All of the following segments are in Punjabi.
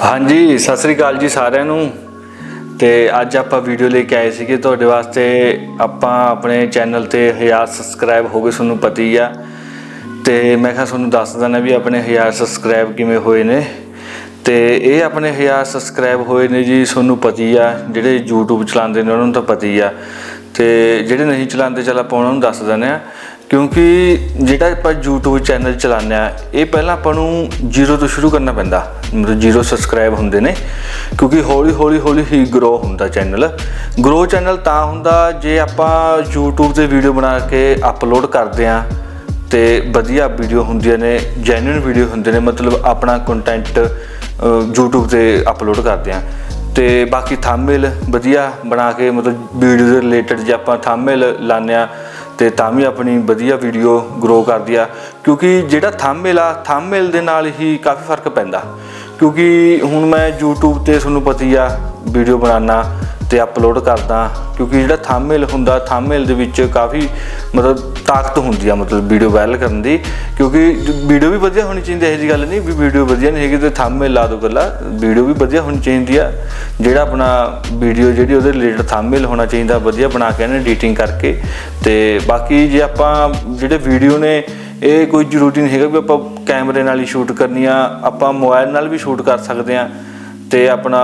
ਹਾਂਜੀ, ਸਤਿ ਸ੍ਰੀ ਅਕਾਲ ਜੀ ਸਾਰਿਆਂ ਨੂੰ। ਤੇ ਅੱਜ ਆਪਾਂ ਵੀਡੀਓ ਲੈ ਕੇ ਆਏ ਸੀਗੇ। ਤੁਹਾਡੇ ਵਾਸਤੇ ਆਪਾਂ ਆਪਣੇ ਚੈਨਲ ਤੇ 1000 ਸਬਸਕ੍ਰਾਈਬ ਹੋ ਗਏ, ਤੁਹਾਨੂੰ ਪਤਾ ਹੀ ਆ। ਤੇ ਮੈਂ ਕਿਹਾ ਤੁਹਾਨੂੰ ਦੱਸ ਦਿੰਦਾ ਵੀ ਆਪਣੇ 1000 ਸਬਸਕ੍ਰਾਈਬ ਕਿਵੇਂ ਹੋਏ ਨੇ। ਤੇ ਇਹ ਆਪਣੇ 1000 ਸਬਸਕ੍ਰਾਈਬ ਹੋਏ ਨੇ ਜੀ, ਤੁਹਾਨੂੰ ਪਤਾ ਹੀ ਆ। ਜਿਹੜੇ YouTube ਚਲਾਉਂਦੇ ਨੇ, ਉਹਨਾਂ ਨੂੰ ਤਾਂ ਪਤਾ ਹੀ ਆ। ਤੇ ਜਿਹੜੇ ਨਹੀਂ ਚਲਾਉਂਦੇ, ਚੱਲ ਆਪਾਂ ਉਹਨਾਂ ਨੂੰ ਦੱਸ ਦਿੰਦੇ ਆ। ਕਿਉਂਕਿ ਜਿਹੜਾ ਆਪਾਂ YouTube ਚੈਨਲ ਚਲਾਉਂਦੇ ਆ ਇਹ ਪਹਿਲਾਂ ਆਪਾਂ ਨੂੰ ਜ਼ੀਰੋ ਤੋਂ ਸ਼ੁਰੂ ਕਰਨਾ ਪੈਂਦਾ। ਮਤਲਬ ਜ਼ੀਰੋ ਸਬਸਕ੍ਰਾਈਬ ਹੁੰਦੇ ਨੇ, ਕਿਉਂਕਿ ਹੌਲੀ ਹੌਲੀ ਹੌਲੀ ਹੀ ਗਰੋ ਹੁੰਦਾ ਚੈਨਲ ਗਰੋ ਚੈਨਲ ਤਾਂ ਹੁੰਦਾ ਜੇ ਆਪਾਂ YouTube ਤੇ ਵੀਡੀਓ ਬਣਾ ਕੇ ਅਪਲੋਡ ਕਰਦੇ ਆ ਤੇ ਵਧੀਆ ਵੀਡੀਓ ਹੁੰਦੀਆਂ ਨੇ ਜੈਨੂਇਨ ਵੀਡੀਓ ਹੁੰਦੇ ਨੇ, ਮਤਲਬ ਆਪਣਾ ਕੰਟੈਂਟ YouTube ਤੇ ਅਪਲੋਡ ਕਰਦੇ ਆ ਤੇ ਬਾਕੀ ਥੰਬਨੇਲ ਵਧੀਆ ਬਣਾ ਕੇ, ਮਤਲਬ ਵੀਡੀਓ ਦੇ ਰਿਲੇਟਡ ਜੇ ਆਪਾਂ ਥੰਬਨੇਲ ਲਾਉਂਦੇ ਆ ਤੇ ਤਾਂ ਵੀ ਆਪਣੀ ਵਧੀਆ ਵੀਡੀਓ ਗਰੋ ਕਰਦੀ ਆ। ਕਿਉਂਕਿ ਜਿਹੜਾ ਥੰਬਨੇਲ ਆ ਥੰਬਨੇਲ ਦੇ ਨਾਲ ਹੀ ਕਾਫੀ ਫ਼ਰਕ ਪੈਂਦਾ। ਕਿਉਂਕਿ ਹੁਣ ਮੈਂ YouTube ਤੇ ਤੁਹਾਨੂੰ ਪਤਾ ਹੀ ਆ ਵੀਡੀਓ ਬਣਾਉਣਾ। ਤੇ ਅਪਲੋਡ ਕਰਦਾ, ਕਿਉਂਕਿ ਜਿਹੜਾ ਥੰਬਨੇਲ ਹੁੰਦਾ ਥੰਬਨੇਲ ਦੇ ਵਿੱਚ ਕਾਫੀ ਮਤਲਬ ਤਾਕਤ ਹੁੰਦੀ ਆ, ਮਤਲਬ ਵੀਡੀਓ ਵਾਇਰਲ ਕਰਨ ਦੀ, ਕਿਉਂਕਿ ਵੀਡੀਓ ਵੀ ਵਧੀਆ ਹੋਣੀ ਚਾਹੀਦੀ ਹੈ ਇਹ ਜੀ ਗੱਲ ਨਹੀਂ ਵੀ ਵੀਡੀਓ ਵਧੀਆ ਨਹੀਂ ਹੈਗੀ ਤੇ ਥੰਬਨੇਲ ਲਾ ਦੋ ਗੱਲਾਂ ਵੀਡੀਓ ਵੀ ਵਧੀਆ ਹੋਣੀ ਚਾਹੀਦੀ ਆ, ਜਿਹੜਾ ਆਪਣਾ ਵੀਡੀਓ ਜਿਹੜੀ ਉਹਦੇ ਰਿਲੇਟਡ ਥੰਬਨੇਲ ਹੋਣਾ ਚਾਹੀਦਾ, ਵਧੀਆ ਬਣਾ ਕੇ ਇਹਨੇ ਐਡੀਟਿੰਗ ਕਰਕੇ, ਤੇ ਬਾਕੀ ਜੇ ਆਪਾਂ ਜਿਹੜੇ ਵੀਡੀਓ ਨੇ, ਇਹ ਕੋਈ ਜ਼ਰੂਰੀ ਨਹੀਂ ਹੈਗਾ ਵੀ ਆਪਾਂ ਕੈਮਰੇ ਨਾਲ ਹੀ ਸ਼ੂਟ ਕਰਨੀ ਆ, ਆਪਾਂ ਮੋਬਾਈਲ ਨਾਲ ਵੀ ਸ਼ੂਟ ਕਰ ਸਕਦੇ ਆ, ਤੇ ਆਪਣਾ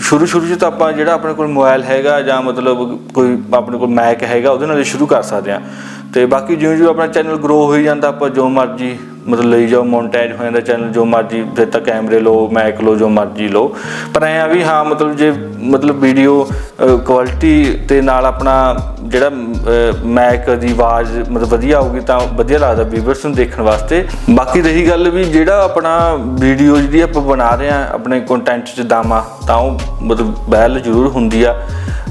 ਸ਼ੁਰੂ ਸ਼ੁਰੂ 'ਚ ਤਾਂ ਆਪਾਂ ਜਿਹੜਾ ਆਪਣੇ ਕੋਲ ਮੋਬਾਈਲ ਹੈਗਾ ਜਾਂ ਮਤਲਬ ਕੋਈ ਆਪਣੇ ਕੋਲ ਮੈਕ ਹੈਗਾ, ਉਹਦੇ ਨਾਲ ਸ਼ੁਰੂ ਕਰ ਸਕਦੇ ਆ ਤੇ ਬਾਕੀ ਜਿਉਂ ਜਿਉਂ ਆਪਣਾ ਚੈਨਲ ਗਰੋ ਹੋਈ ਜਾਂਦਾ, ਆਪਾਂ ਜੋ ਮਰਜ਼ੀ ਮਤਲਬ ਲਈ ਜਾਓ ਮੋਨਟਾਈਜ਼ ਹੋ ਜਾਂਦਾ ਚੈਨਲ ਜੋ ਮਰਜ਼ੀ, ਫਿਰ ਤਾਂ ਕੈਮਰੇ ਲਓ ਮੈਕ ਲਓ, ਜੋ ਮਰਜ਼ੀ ਲਓ। ਪਰ ਐਂ ਆ ਵੀ ਹਾਂ, ਮਤਲਬ ਜੇ, ਮਤਲਬ ਵੀਡੀਓ ਕੁਆਲਿਟੀ ਤੇ ਨਾਲ ਆਪਣਾ ਜਿਹੜਾ ਮੈਕ ਦੀ ਆਵਾਜ਼ ਮਤਲਬ ਵਧੀਆ ਆਊਗੀ ਤਾਂ ਵਧੀਆ ਲੱਗਦਾ ਵੀਵਰਸ ਨੂੰ ਦੇਖਣ ਵਾਸਤੇ। ਬਾਕੀ ਰਹੀ ਗੱਲ ਵੀ ਜਿਹੜਾ ਆਪਣਾ ਵੀਡੀਓ ਜਿਹੜੀ ਆਪਾਂ ਬਣਾ ਰਹੇ ਆ, ਆਪਣੇ ਕੰਟੈਂਟ 'ਚ ਦਾਮਾ, ਤਾਂ ਉਹ ਮਤਲਬ ਬੈਲ ਜ਼ਰੂਰ ਹੁੰਦੀ ਆ।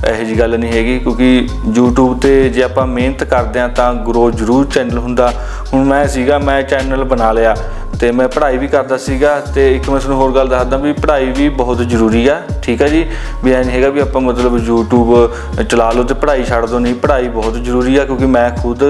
ਇਹੋ ਜੀ ਗੱਲ ਨਹੀਂ ਹੈਗੀ ਕਿਉਂਕਿ YouTube ਤੇ ਜੇ ਆਪਾਂ ਮਿਹਨਤ ਕਰਦੇ ਆ ਤਾਂ ਗਰੋ ਜ਼ਰੂਰ ਚੈਨਲ ਹੁੰਦਾ। ਹੁਣ ਮੈਂ ਸੀਗਾ, ਮੈਂ ਚੈਨਲ ਬਣਾ ਲਿਆ ਤੇ ਮੈਂ ਪੜ੍ਹਾਈ ਵੀ ਕਰਦਾ ਸੀਗਾ ਤੇ ਇੱਕ ਮੈਂ ਤੁਹਾਨੂੰ ਹੋਰ ਗੱਲ ਦੱਸਦਾ ਵੀ ਪੜ੍ਹਾਈ ਵੀ ਬਹੁਤ ਜ਼ਰੂਰੀ ਆ, ਠੀਕ ਆ ਜੀ? ਵੀ ਐਂ ਨਹੀਂ ਹੈਗਾ ਵੀ ਆਪਾਂ ਮਤਲਬ YouTube ਚਲਾ ਲਓ ਤੇ ਪੜ੍ਹਾਈ ਛੱਡ ਦੋ ਨਹੀਂ, ਪੜ੍ਹਾਈ ਬਹੁਤ ਜ਼ਰੂਰੀ ਆ ਕਿਉਂਕਿ ਮੈਂ ਖੁਦ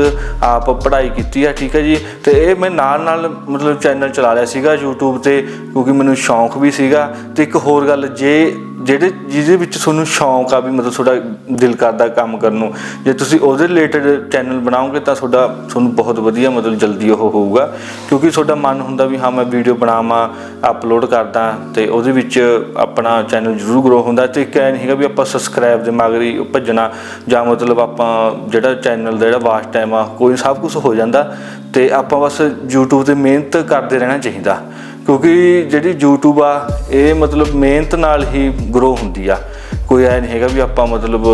ਆਪ ਪੜ੍ਹਾਈ ਕੀਤੀ ਆ, ਠੀਕ ਆ ਜੀ? ਤੇ ਇਹ ਮੈਂ ਨਾਲ ਨਾਲ ਮਤਲਬ ਚੈਨਲ ਚਲਾ ਲਿਆ ਸੀਗਾ YouTube ਤੇ ਕਿਉਂਕਿ ਮੈਨੂੰ ਸ਼ੌਂਕ ਵੀ ਸੀਗਾ। ਤੇ ਇੱਕ ਹੋਰ ਗੱਲ, ਜੇ ਜਿਹੜੇ, ਜਿਹਦੇ ਵਿੱਚ ਤੁਹਾਨੂੰ ਸ਼ੌਂਕ ਆ ਵੀ ਮਤਲਬ ਤੁਹਾਡਾ ਦਿਲ ਕਰਦਾ ਕੰਮ ਕਰਨ ਨੂੰ, ਜੇ ਤੁਸੀਂ ਉਹਦੇ ਰਿਲੇਟਡ ਚੈਨਲ ਬਣਾਓਗੇ ਤਾਂ ਤੁਹਾਡਾ, ਤੁਹਾਨੂੰ ਬਹੁਤ ਵਧੀਆ ਮਤਲਬ ਜਲਦੀ ਉਹ ਹੋਊਗਾ। ਕਿਉਂਕਿ ਤੁਹਾਡਾ ਮਨ ਹੁੰਦਾ ਵੀ ਹਾਂ, ਮੈਂ ਵੀਡੀਓ ਬਣਾਵਾਂ ਅਪਲੋਡ ਕਰਦਾ, ਤੇ ਉਹਦੇ ਵਿੱਚ ਆਪਣਾ ਚੈਨਲ ਜ਼ਰੂਰ ਗਰੋ ਹੁੰਦਾ। ਤੇ ਇੱਕ ਐ ਨਹੀਂ ਹੈਗਾ ਵੀ ਆਪਾਂ ਸਬਸਕ੍ਰਾਈਬ ਦੇ ਮਗਰੀ ਭੱਜਣਾ, ਜਾਂ ਮਤਲਬ ਆਪਾਂ ਜਿਹੜਾ ਚੈਨਲ ਦਾ ਜਿਹੜਾ ਵਾਸਟ ਟਾਈਮ ਆ, ਕੋਈ ਸਭ ਕੁਝ ਹੋ ਜਾਂਦਾ। ਤੇ ਆਪਾਂ ਬਸ YouTube ਤੇ ਮਿਹਨਤ ਕਰਦੇ ਰਹਿਣਾ ਚਾਹੀਦਾ। ਕਿਉਂਕਿ ਜਿਹੜੀ YouTube ਆ ਇਹ ਮਤਲਬ ਮਿਹਨਤ ਨਾਲ ਹੀ ਗਰੋ ਹੁੰਦੀ ਆ। ਕੋਈ ਐ ਨਹੀਂ ਹੈਗਾ ਵੀ ਆਪਾਂ ਮਤਲਬ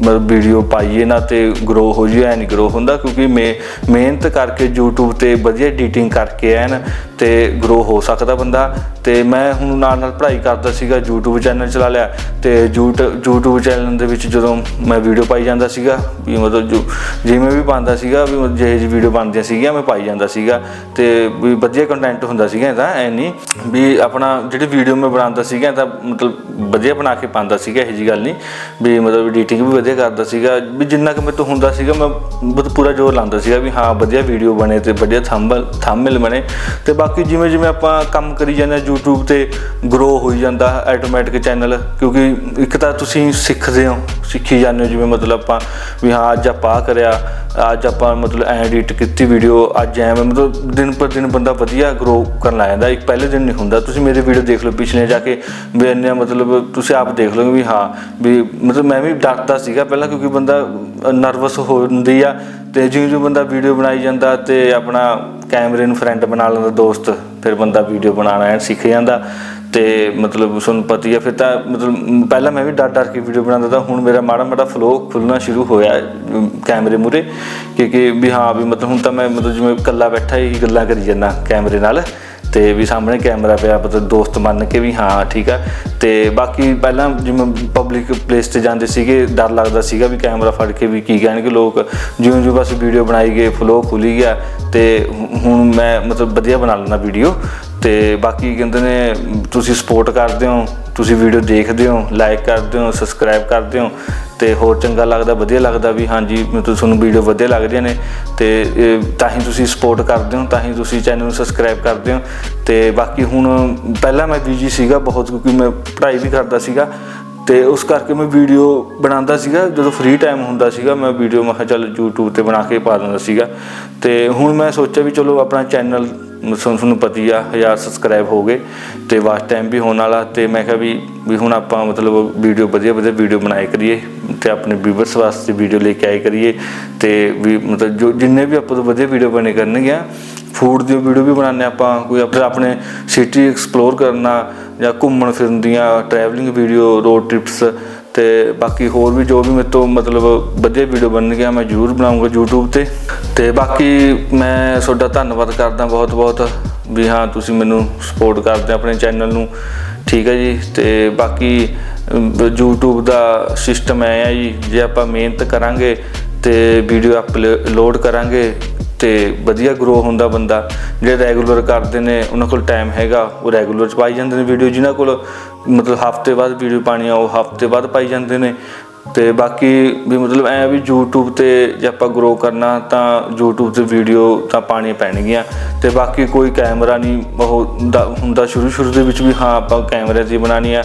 ਮਤਲਬ ਵੀਡੀਓ ਪਾਈਏ ਨਾ ਤੇ ਗਰੋ ਹੋ ਜੀ ਐ ਨਹੀਂ ਗਰੋ ਹੁੰਦਾ ਕਿਉਂਕਿ ਮੈਂ, ਮਿਹਨਤ ਕਰਕੇ YouTube ਤੇ ਵਧੀਆ ਐਡੀਟਿੰਗ ਕਰਕੇ ਐਨ ਤੇ ਗਰੋ ਹੋ ਸਕਦਾ ਬੰਦਾ। ਤੇ ਮੈਂ ਹੁਣ ਨਾਲ ਨਾਲ ਪੜ੍ਹਾਈ ਕਰਦਾ ਸੀਗਾ, YouTube ਚੈਨਲ ਚਲਾ ਲਿਆ ਤੇ YouTube ਚੈਨਲ ਦੇ ਵਿੱਚ ਜਦੋਂ ਮੈਂ ਵੀਡੀਓ ਪਾਈ ਜਾਂਦਾ ਸੀਗਾ ਵੀ ਮਤਲਬ ਜੋ, ਜਿਵੇਂ ਵੀ ਪਾਉਂਦਾ ਸੀਗਾ ਵੀ ਜਿਹੇ ਜਿਹੀ ਵੀਡੀਓ ਬਣਦੀਆਂ ਸੀਗੀਆਂ, ਮੈਂ ਪਾਈ ਜਾਂਦਾ ਸੀਗਾ ਤੇ ਵੀ ਵਧੀਆ ਕੰਟੈਂਟ ਹੁੰਦਾ ਸੀਗਾ ਇਹਦਾ, ਐ ਨਹੀਂ ਵੀ ਆਪਣਾ ਜਿਹੜੀ ਵੀਡੀਓ ਮੈਂ ਬਣਾਉਂਦਾ ਸੀਗਾ ਤਾਂ ਮਤਲਬ ਵਧੀਆ ਬਣਾ ਕੇ ਪਾਉਂਦਾ ਸੀਗਾ ਇਹੋ ਜੀ ਗੱਲ ਨਹੀਂ ਵੀ ਮਤਲਬ ਐਡੀਟਿੰਗ ਵੀ ਵਧੀਆ ਕਰਦਾ ਸੀਗਾ, ਵੀ ਜਿੰਨਾ ਕਿ ਮੇਰੇ ਤੋਂ ਹੁੰਦਾ ਸੀਗਾ, ਮੈਂ ਬਹੁਤ ਪੂਰਾ ਜ਼ੋਰ ਲਾਉਂਦਾ ਸੀਗਾ ਵੀ ਹਾਂ, ਵਧੀਆ ਵੀਡੀਓ ਬਣੇ ਤੇ ਵਧੀਆ ਥੰਬਲ ਥੰਬਨੇਲ ਬਣੇ ਤੇ ਬਾਕੀ ਜਿਵੇਂ ਜਿਵੇਂ ਆਪਾਂ ਕੰਮ ਕਰੀ ਜਾਂਦੇ ਹਾਂ YouTube ਤੇ ਗਰੋ ਹੋਈ ਜਾਂਦਾ ਆਟੋਮੈਟਿਕ ਚੈਨਲ ਕਿਉਂਕਿ ਇੱਕ ਤਾਂ ਤੁਸੀਂ ਸਿੱਖਦੇ ਹੋ, ਸਿੱਖੀ ਜਾਂਦੇ ਹੋ ਜਿਵੇਂ ਮਤਲਬ ਆਪਾਂ ਵੀ ਹਾਂ, ਅੱਜ ਆਪਾਂ ਆਹ ਕਰਿਆ ਅੱਜ ਆਪਾਂ ਮਤਲਬ ਐਡਿਟ ਕੀਤੀ ਵੀਡੀਓ ਅੱਜ ਐਵੇਂ ਮਤਲਬ ਦਿਨ ਪਰ ਦਿਨ ਬੰਦਾ ਵਧੀਆ ਗਰੋ ਕਰਨ ਲੱਗ ਜਾਂਦਾ, ਇੱਕ ਪਹਿਲੇ ਦਿਨ ਨਹੀਂ ਹੁੰਦਾ। ਤੁਸੀਂ ਮੇਰੇ ਵੀਡੀਓ ਦੇਖ ਲਓ, ਪਿਛਲੇ ਜਾ ਕੇ ਵੀ ਇੰਨੇ ਮਤਲਬ ਤੁਸੀਂ ਆਪ ਦੇਖ ਲਓਗੇ ਵੀ ਹਾਂ, ਵੀ ਮਤਲਬ ਮੈਂ ਵੀ ਡਰਦਾ ਸੀਗਾ ਪਹਿਲਾਂ ਕਿਉਂਕਿ ਬੰਦਾ ਨਰਵਸ ਹੋ ਹੁੰਦੀ ਆ ਤੇ ਜਿਉਂ ਜਿਉਂ ਬੰਦਾ ਵੀਡੀਓ ਬਣਾਈ ਜਾਂਦਾ ਤੇ ਆਪਣਾ ਕੈਮਰੇ ਨੂੰ ਫਰੈਂਡ ਬਣਾ ਲੈਂਦਾ, ਦੋਸਤ, ਫਿਰ ਬੰਦਾ ਵੀਡੀਓ ਬਣਾਉਣਾ ਐ ਸਿੱਖ ਜਾਂਦਾ। ਤੇ ਮਤਲਬ ਤੁਹਾਨੂੰ ਪਤਾ ਹੀ ਆ, ਫਿਰ ਤਾਂ ਮਤਲਬ ਪਹਿਲਾਂ ਮੈਂ ਵੀ ਡਰ ਡਰ ਕੇ ਵੀਡੀਓ ਬਣਾਉਂਦਾ ਤਾਂ ਹੁਣ ਮੇਰਾ ਮਾੜਾ ਮਾੜਾ ਫਲੋ ਖੁੱਲਣਾ ਸ਼ੁਰੂ ਹੋਇਆ ਕੈਮਰੇ ਮੂਰੇ ਕਿਉਂਕਿ ਵੀ ਹਾਂ ਵੀ ਮਤਲਬ ਹੁਣ ਤਾਂ ਮੈਂ ਮਤਲਬ ਜਿਵੇਂ ਇਕੱਲਾ ਬੈਠਾ ਹੀ ਗੱਲਾਂ ਕਰੀ ਜਾਂਦਾ ਕੈਮਰੇ ਨਾਲ, ਤੇ ਵੀ ਸਾਹਮਣੇ ਕੈਮਰਾ ਪਿਆ, ਮਤਲਬ ਦੋਸਤ ਮੰਨ ਕੇ ਵੀ ਹਾਂ ਠੀਕ ਆ, ਤੇ ਬਾਕੀ ਪਹਿਲਾਂ ਜਿਵੇਂ ਪਬਲਿਕ ਪਲੇਸ ਤੇ ਜਾਂਦੇ ਸੀਗੇ, ਡਰ ਲੱਗਦਾ ਸੀਗਾ ਵੀ ਕੈਮਰਾ ਫੜ ਕੇ ਵੀ ਕੀ ਕਹਿਣਗੇ ਲੋਕ, ਜਿਉਂ ਜਿਉਂ ਬਸ ਵੀਡੀਓ ਬਣਾਈ ਗਏ ਫਲੋ ਖੁੱਲੀ ਗਿਆ ਤੇ ਹੁਣ ਮੈਂ ਮਤਲਬ ਵਧੀਆ ਬਣਾ ਲੈਂਦਾ ਵੀਡੀਓ ਤੇ ਬਾਕੀ ਕਹਿੰਦੇ ਨੇ, ਤੁਸੀਂ ਸਪੋਰਟ ਕਰਦੇ ਹੋ, ਤੁਸੀਂ ਵੀਡੀਓ ਦੇਖਦੇ ਹੋ ਲਾਈਕ ਕਰਦੇ ਹੋ ਸਬਸਕ੍ਰਾਈਬ ਕਰਦੇ ਹੋ ਤੇ ਹੋਰ ਚੰਗਾ ਲੱਗਦਾ, ਵਧੀਆ ਲੱਗਦਾ ਵੀ ਹਾਂਜੀ ਮਤਲਬ ਤੁਹਾਨੂੰ ਵੀਡੀਓ ਵਧੀਆ ਲੱਗਦੀਆਂ ਨੇ ਤੇ ਤਾਂ ਹੀ ਤੁਸੀਂ ਸਪੋਰਟ ਕਰਦੇ ਹੋ, ਤਾਂ ਹੀ ਤੁਸੀਂ ਚੈਨਲ ਨੂੰ ਸਬਸਕ੍ਰਾਈਬ ਕਰਦੇ ਹੋ ਤੇ ਬਾਕੀ ਹੁਣ ਪਹਿਲਾਂ ਮੈਂ ਬੀਜੀ ਸੀਗਾ ਬਹੁਤ ਕਿਉਂਕਿ ਮੈਂ ਪੜ੍ਹਾਈ ਵੀ ਕਰਦਾ ਸੀਗਾ ਤੇ ਉਸ ਕਰਕੇ ਮੈਂ ਵੀਡੀਓ ਬਣਾਉਂਦਾ ਸੀਗਾ, ਜਦੋਂ ਫ੍ਰੀ ਟਾਈਮ ਹੁੰਦਾ ਸੀਗਾ ਮੈਂ ਵੀਡੀਓ ਮੈਂ ਕਿਹਾ ਚੱਲ YouTube ਤੇ ਬਣਾ ਕੇ ਪਾ ਦਿੰਦਾ ਸੀਗਾ ਤੇ ਹੁਣ ਮੈਂ ਸੋਚਿਆ ਵੀ ਚਲੋ ਆਪਣਾ ਚੈਨਲ ਤੁਹਾਨੂੰ ਪਤਾ ਹੀ ਆ, ਹਜ਼ਾਰ ਸਬਸਕ੍ਰਾਈਬ ਹੋ ਗਏ ਤੇ ਵਾਚ ਟਾਈਮ ਵੀ ਹੋਣ ਵਾਲਾ ਤੇ ਮੈਂ ਕਿਹਾ ਵੀ ਵੀ ਹੁਣ ਆਪਾਂ ਮਤਲਬ ਵੀਡੀਓ ਵਧੀਆ ਵਧੀਆ ਵੀਡੀਓ ਬਣਾਏ ਕਰੀਏ ਤੇ ਆਪਣੇ ਵੀਵਰਸ ਵਾਸਤੇ ਵੀਡੀਓ ਲੈ ਕੇ ਆਏ ਕਰੀਏ ਤੇ ਵੀ ਮਤਲਬ ਜੋ ਜਿੰਨੇ ਵੀ ਆਪਾਂ ਤੋਂ ਵਧੀਆ ਵੀਡੀਓ ਬਣੇ ਕਰਨਗੇ ਫੂਡ ਦੀ ਵੀਡੀਓ ਵੀ ਬਣਾਉਂਦੇ ਆਪਾਂ, ਕੋਈ ਆਪਣੇ ਆਪਣੇ ਸਿਟੀ ਐਕਸਪਲੋਰ ਕਰਨਾ ਜਾਂ ਘੁੰਮਣ ਫਿਰਨ ਦੀਆਂ ਟਰੈਵਲਿੰਗ ਵੀਡੀਓ ਰੋਡ ਟ੍ਰਿਪਸ ਤੇ ਬਾਕੀ ਹੋਰ ਵੀ ਜੋ ਵੀ ਮੇਰੇ ਤੋਂ ਮਤਲਬ ਵਧੀਆ ਵੀਡੀਓ ਬਣਨਗੀਆਂ ਮੈਂ ਜ਼ਰੂਰ ਬਣਾਉਂਗਾ YouTube ਤੇ। ਤੇ ਬਾਕੀ ਮੈਂ ਤੁਹਾਡਾ ਧੰਨਵਾਦ ਕਰਦਾ ਬਹੁਤ ਬਹੁਤ ਵੀ ਹਾਂ ਤੁਸੀਂ ਮੈਨੂੰ ਸਪੋਰਟ ਕਰਦੇ ਆਪਣੇ ਚੈਨਲ ਨੂੰ। ਠੀਕ ਹੈ ਜੀ ਤੇ ਬਾਕੀ ਅਮ, YouTube ਦਾ ਸਿਸਟਮ ਐ ਆ ਜੀ ਜੇ ਆਪਾਂ ਮਿਹਨਤ ਕਰਾਂਗੇ ਤੇ ਵੀਡੀਓ ਅਪਲੋਡ ਕਰਾਂਗੇ ਤੇ ਵਧੀਆ ਗਰੋ ਹੁੰਦਾ ਬੰਦਾ, ਜਿਹੜੇ ਰੈਗੂਲਰ ਕਰਦੇ ਨੇ, ਉਹਨਾਂ ਕੋਲ ਟਾਈਮ ਹੈਗਾ, ਉਹ ਰੈਗੂਲਰ ਚ ਪਾਈ ਜਾਂਦੇ ਨੇ ਵੀਡੀਓ ਜਿਨ੍ਹਾਂ ਕੋਲ ਮਤਲਬ ਹਫ਼ਤੇ ਬਾਅਦ ਵੀਡੀਓ ਪਾਣੀ ਆ, ਉਹ ਹਫ਼ਤੇ ਬਾਅਦ ਪਾਈ ਜਾਂਦੇ ਨੇ। ਤੇ ਬਾਕੀ ਵੀ ਮਤਲਬ ਐ ਵੀ YouTube ਤੇ ਜੇ ਆਪਾਂ ਗਰੋ ਕਰਨਾ, ਤਾਂ YouTube ਤੇ ਵੀਡੀਓ ਤਾਂ ਪਾਣੀ ਪੈਣਗੀਆਂ। ਤੇ ਬਾਕੀ ਕੋਈ ਕੈਮਰਾ ਨਹੀਂ, ਉਹ ਹੁੰਦਾ- ਹੁੰਦਾ ਸ਼ੁਰੂ ਸ਼ੁਰੂ ਦੇ ਵਿੱਚ ਵੀ ਹਾਂ, ਆਪਾਂ ਕੈਮਰੇ ਦੀ ਬਣਾਣੀ ਆ।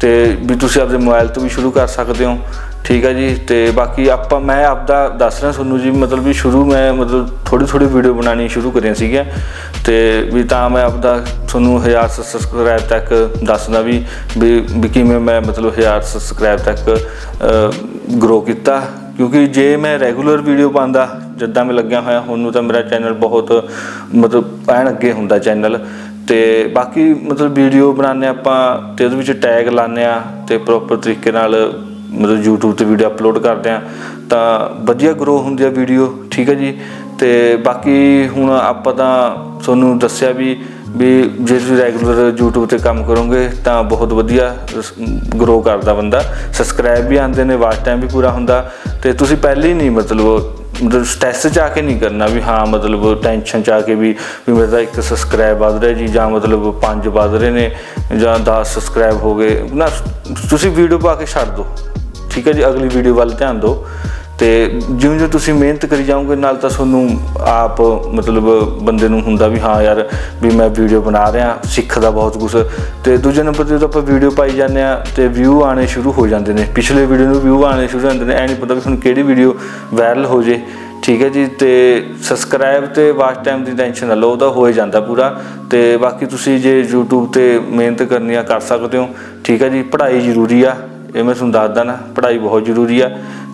ਤੇ ਵੀ ਤੁਸੀਂ ਆਪਦੇ ਮੋਬਾਈਲ ਤੋਂ ਵੀ ਸ਼ੁਰੂ ਕਰ ਸਕਦੇ ਹੋ। ਠੀਕ ਹੈ ਜੀ, ਤੇ ਬਾਕੀ ਆਪਾਂ, ਮੈਂ ਆਪਦਾ ਦੱਸ ਰਿਹਾ ਤੁਹਾਨੂੰ ਜੀ, ਮਤਲਬ ਵੀ ਸ਼ੁਰੂ ਮੈਂ ਮਤਲਬ ਥੋੜੀ ਥੋੜੀ ਵੀਡੀਓ ਬਣਾਉਣੀ ਸ਼ੁਰੂ ਕਰੀਆਂ ਸੀਗੀਆਂ, ਤੇ ਵੀ ਤਾਂ ਮੈਂ ਆਪਦਾ ਤੁਹਾਨੂੰ 1000 ਸਬਸਕ੍ਰਾਈਬ ਤੱਕ ਦੱਸਦਾ ਵੀ ਵੀ ਵੀ ਕਿਵੇਂ ਮੈਂ ਮਤਲਬ 1000 ਸਬਸਕ੍ਰਾਈਬ ਤੱਕ ਗਰੋ ਕੀਤਾ, ਕਿਉਂਕਿ ਜੇ ਮੈਂ ਰੈਗੂਲਰ ਵੀਡੀਓ ਪਾਉਂਦਾ, ਜਿੱਦਾਂ ਮੈਂ ਲੱਗਿਆ ਹੋਇਆ, ਹੁਣ ਨੂੰ ਤਾਂ ਮੇਰਾ ਚੈਨਲ ਬਹੁਤ ਮਤਲਬ ਐਨ ਅੱਗੇ ਹੁੰਦਾ ਚੈਨਲ ਤੇ ਬਾਕੀ ਮਤਲਬ ਵੀਡੀਓ ਬਣਾਉਂਦੇ ਆਪਾਂ, ਤੇ ਉਹਦੇ ਵਿੱਚ ਟੈਗ ਲਾਉਂਦੇ ਆ ਤੇ ਪ੍ਰੋਪਰ ਤਰੀਕੇ ਨਾਲ ਮਤਲਬ YouTube ਤੇ ਵੀਡੀਓ ਅਪਲੋਡ ਕਰਦੇ ਆ, ਤਾਂ ਵਧੀਆ ਗਰੋ ਹੁੰਦੀ ਆ ਵੀਡੀਓ ਠੀਕ ਹੈ ਜੀ? ਤੇ ਬਾਕੀ ਹੁਣ ਆਪਾਂ ਤਾਂ ਤੁਹਾਨੂੰ ਦੱਸਿਆ ਵੀ ਵੀ ਜੇ ਤੁਸੀਂ ਰੈਗੂਲਰ YouTube ਤੇ ਕੰਮ ਕਰੋਗੇ, ਤਾਂ ਬਹੁਤ ਵਧੀਆ ਗਰੋ ਕਰਦਾ ਬੰਦਾ। ਸਬਸਕ੍ਰਾਈਬ ਵੀ ਆਉਂਦੇ ਨੇ ਵਾਚ ਟਾਈਮ ਵੀ ਪੂਰਾ ਹੁੰਦਾ। ਤੇ ਤੁਸੀਂ ਪਹਿਲੇ ਹੀ ਨਹੀਂ ਮਤਲਬ ਮਤਲਬ ਸਟ੍ਰੈਸ ਚ ਆ ਕੇ ਨਹੀਂ ਕਰਨਾ ਵੀ ਹਾਂ, ਮਤਲਬ ਟੈਨਸ਼ਨ ਚ ਆ ਕੇ ਵੀ ਵੀ ਮੇਰਾ ਤਾਂ ਇੱਕ ਸਬਸਕ੍ਰਾਈਬ ਵੱਧ ਰਿਹਾ ਜੀ, ਜਾਂ ਮਤਲਬ ਪੰਜ ਵੱਧ ਰਹੇ ਨੇ, ਜਾਂ 10 ਸਬਸਕ੍ਰਾਈਬ ਹੋ ਗਏ। ਨਾ, ਤੁਸੀਂ ਵੀਡੀਓ ਪਾ ਕੇ ਛੱਡ ਦਿਓ। ਠੀਕ ਹੈ ਜੀ, ਅਗਲੀ ਵੀਡੀਓ ਵੱਲ ਧਿਆਨ ਦਿਓ। ਤੇ ਜਿਉਂ ਜਿਉਂ ਤੁਸੀਂ ਮਿਹਨਤ ਕਰੀ ਜਾਓਗੇ, ਨਾਲ ਤਾਂ ਤੁਹਾਨੂੰ ਆਪ ਮਤਲਬ ਬੰਦੇ ਨੂੰ ਹੁੰਦਾ ਵੀ ਹਾਂ ਯਾਰ ਵੀ ਮੈਂ ਵੀਡੀਓ ਬਣਾ ਰਿਹਾ ਸਿੱਖਦਾ ਬਹੁਤ ਕੁਝ ਤੇ ਦੂਜੇ ਨੰਬਰ ਤੇ ਜਦੋਂ ਆਪਾਂ ਵੀਡੀਓ ਪਾਈ ਜਾਂਦੇ ਆ ਤੇ ਵਿਊ ਆਣੇ ਸ਼ੁਰੂ ਹੋ ਜਾਂਦੇ ਨੇ। ਪਿਛਲੇ ਵੀਡੀਓ ਨੂੰ ਵਿਊ ਆਣੇ ਸ਼ੁਰੂ ਹੋ ਜਾਂਦੇ ਨੇ ਐ ਨਹੀਂ ਪਤਾ ਵੀ ਤੁਹਾਨੂੰ ਕਿਹੜੀ ਵੀਡੀਓ ਵਾਇਰਲ ਹੋ ਜੇ। ਠੀਕ ਹੈ ਜੀ, ਤੇ ਸਬਸਕ੍ਰਾਈਬ ਤੇ ਵਾਚ ਟਾਈਮ ਦੀ ਟੈਨਸ਼ਨ ਨਾ ਲਓ ਉਹਦਾ ਹੋ ਹੀ ਜਾਂਦਾ ਪੂਰਾ। ਤੇ ਬਾਕੀ ਤੁਸੀਂ ਜੇ YouTube ਤੇ ਮਿਹਨਤ ਕਰਨੀ ਆ, ਕਰ ਸਕਦੇ ਹੋ। ਠੀਕ ਹੈ ਜੀ, ਪੜ੍ਹਾਈ ਜ਼ਰੂਰੀ ਆ। ਇਹ ਮੈਂ ਤੁਹਾਨੂੰ ਦੱਸਦਾ ਨਾ, ਪੜ੍ਹਾਈ ਬਹੁਤ ਜ਼ਰੂਰੀ ਆ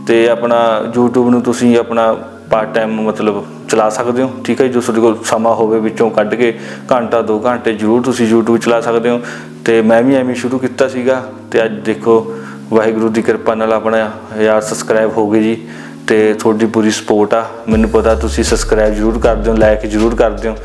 ਤੇ ਆਪਣਾ YouTube ਨੂੰ ਤੁਸੀਂ ਆਪਣਾ ਪਾਰਟ ਟਾਈਮ ਮਤਲਬ ਚਲਾ ਸਕਦੇ ਹੋ, ਠੀਕ ਹੈ ਜੋ? ਤੁਹਾਡੇ ਕੋਲ ਸਮਾਂ ਹੋਵੇ ਵਿੱਚੋਂ ਕੱਢ ਕੇ ਘੰਟਾ 2 ਘੰਟੇ ਜ਼ਰੂਰ ਤੁਸੀਂ YouTube ਚਲਾ ਸਕਦੇ ਹੋ। ਤੇ ਮੈਂ ਵੀ ਐਵੇਂ ਸ਼ੁਰੂ ਕੀਤਾ ਸੀਗਾ ਤੇ ਅੱਜ ਦੇਖੋ, ਵਾਹਿਗੁਰੂ ਦੀ ਕਿਰਪਾ ਨਾਲ ਆਪਣਾ ਯਾਰ ਸਬਸਕ੍ਰਾਈਬ ਹੋ ਗਏ ਜੀ। ਤੇ ਤੁਹਾਡੀ ਪੂਰੀ ਸਪੋਰਟ ਆ। ਮੈਨੂੰ ਪਤਾ ਤੁਸੀਂ ਸਬਸਕ੍ਰਾਈਬ ਜ਼ਰੂਰ ਕਰਦੇ ਹੋ ਲਾਈਕ ਜ਼ਰੂਰ ਕਰਦੇ ਹੋ।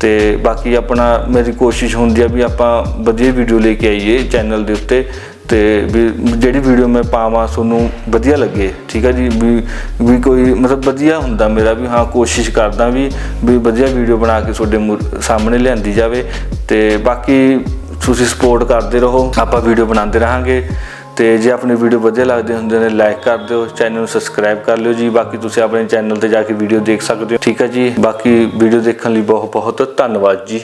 ਤੇ ਬਾਕੀ ਆਪਣਾ ਮੇਰੀ ਕੋਸ਼ਿਸ਼ ਹੁੰਦੀ ਆ ਵੀ ਆਪਾਂ ਵਧੀਆ ਵੀਡੀਓ ਲੈ ਕੇ ਆਈਏ ਚੈਨਲ ਦੇ ਉੱਤੇ। ਤੇ ਵੀ ਜਿਹੜੀ ਵੀਡੀਓ ਮੈਂ ਪਾਵਾਂ ਤੁਹਾਨੂੰ ਵਧੀਆ ਲੱਗੇ, ਠੀਕ ਹੈ ਜੀ? ਵੀ ਵੀ ਕੋਈ ਮਤਲਬ ਵਧੀਆ ਹੁੰਦਾ ਮੇਰਾ ਵੀ, ਹਾਂ, ਕੋਸ਼ਿਸ਼ ਕਰਦਾ ਵੀ ਵੀ ਵਧੀਆ ਵੀਡੀਓ ਬਣਾ ਕੇ ਤੁਹਾਡੇ ਮੂਹਰੇ- ਸਾਹਮਣੇ ਲਿਆਂਦੀ ਜਾਵੇ ਤੇ ਬਾਕੀ ਤੁਸੀਂ ਸਪੋਰਟ ਕਰਦੇ ਰਹੋ, ਆਪਾਂ ਵੀਡੀਓ ਬਣਾਉਂਦੇ ਰਹਾਂਗੇ ਤੇ ਜੇ ਆਪਣੀ ਵੀਡੀਓ ਵਧੀਆ ਲੱਗਦੇ ਹੁੰਦੇ ਨੇ ਲਾਈਕ ਕਰ ਦਿਓ ਚੈਨਲ ਨੂੰ ਸਬਸਕ੍ਰਾਈਬ ਕਰ ਲਿਓ ਜੀ। ਬਾਕੀ ਤੁਸੀਂ ਆਪਣੇ ਚੈਨਲ ਤੇ ਜਾ ਕੇ ਵੀਡੀਓ ਦੇਖ ਸਕਦੇ ਹੋ, ਠੀਕ ਹੈ ਜੀ? ਬਾਕੀ ਵੀਡੀਓ ਦੇਖਣ ਲਈ ਬਹੁਤ ਬਹੁਤ ਧੰਨਵਾਦ ਜੀ।